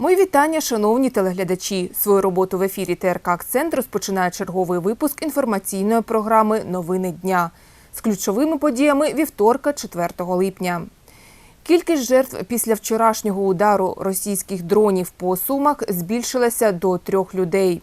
Мої вітання, шановні телеглядачі. Свою роботу в ефірі ТРК «Акцент» розпочинає черговий випуск інформаційної програми Новини дня з ключовими подіями вівторка, 4 липня. Кількість жертв після вчорашнього удару російських дронів по Сумах збільшилася до трьох людей.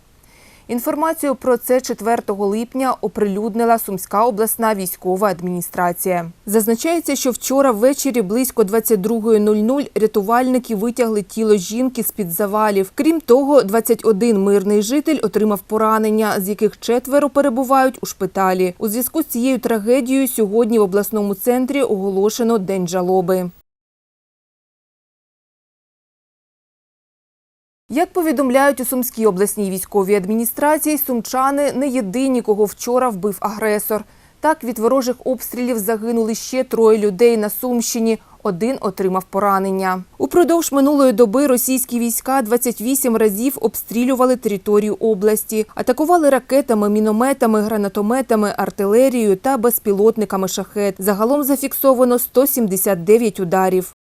Інформацію про це 4 липня оприлюднила Сумська обласна військова адміністрація. Зазначається, що вчора ввечері близько 22.00 рятувальники витягли тіло жінки з-під завалів. Крім того, 21 мирний житель отримав поранення, з яких четверо перебувають у шпиталі. У зв'язку з цією трагедією сьогодні в обласному центрі оголошено День жалоби. Як повідомляють у Сумській обласній військовій адміністрації, сумчани не єдині, кого вчора вбив агресор. Так, від ворожих обстрілів загинули ще троє людей на Сумщині. Один отримав поранення. Упродовж минулої доби російські війська 28 разів обстрілювали територію області, атакували ракетами, мінометами, гранатометами, артилерією та безпілотниками шахет. Загалом зафіксовано 179 ударів.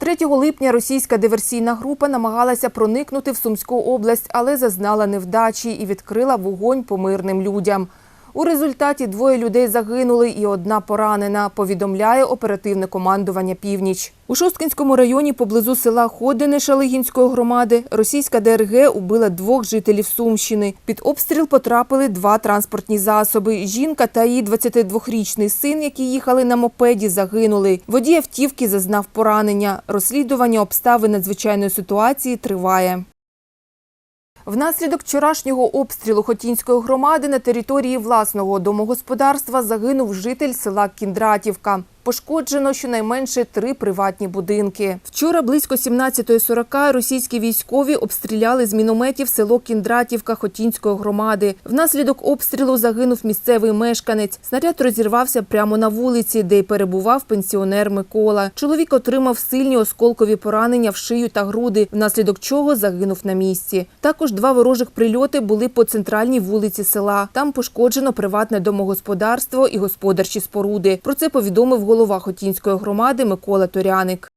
3 липня російська диверсійна група намагалася проникнути в Сумську область, але зазнала невдачі і відкрила вогонь по мирним людям. У результаті двоє людей загинули і одна поранена, повідомляє оперативне командування «Північ». У Шосткинському районі поблизу села Ходине Шалигінської громади російська ДРГ убила двох жителів Сумщини. Під обстріл потрапили два транспортні засоби. Жінка та її 22-річний син, які їхали на мопеді, загинули. Водій автівки зазнав поранення. Розслідування обставин надзвичайної ситуації триває. Внаслідок вчорашнього обстрілу Хотінської громади на території власного домогосподарства загинув житель села Кіндратівка. Пошкоджено щонайменше три приватні будинки. Вчора близько 17.40 російські військові обстріляли з мінометів село Кіндратівка Хотінської громади. Внаслідок обстрілу загинув місцевий мешканець. Снаряд розірвався прямо на вулиці, де й перебував пенсіонер Микола. Чоловік отримав сильні осколкові поранення в шию та груди, внаслідок чого загинув на місці. Також два ворожих прильоти були по центральній вулиці села. Там пошкоджено приватне домогосподарство і господарчі споруди. Про це повідомив голова Хотінської громади Микола Торяник.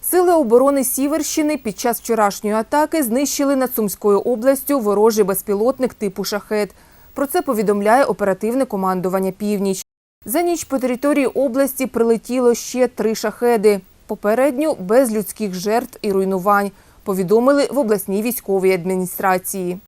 Сили оборони Сіверщини під час вчорашньої атаки знищили над Сумською областю ворожий безпілотник типу «Шахет». Про це повідомляє оперативне командування «Північ». За ніч по території області прилетіло ще три шахеди. Попередньо без людських жертв і руйнувань, повідомили в обласній військовій адміністрації.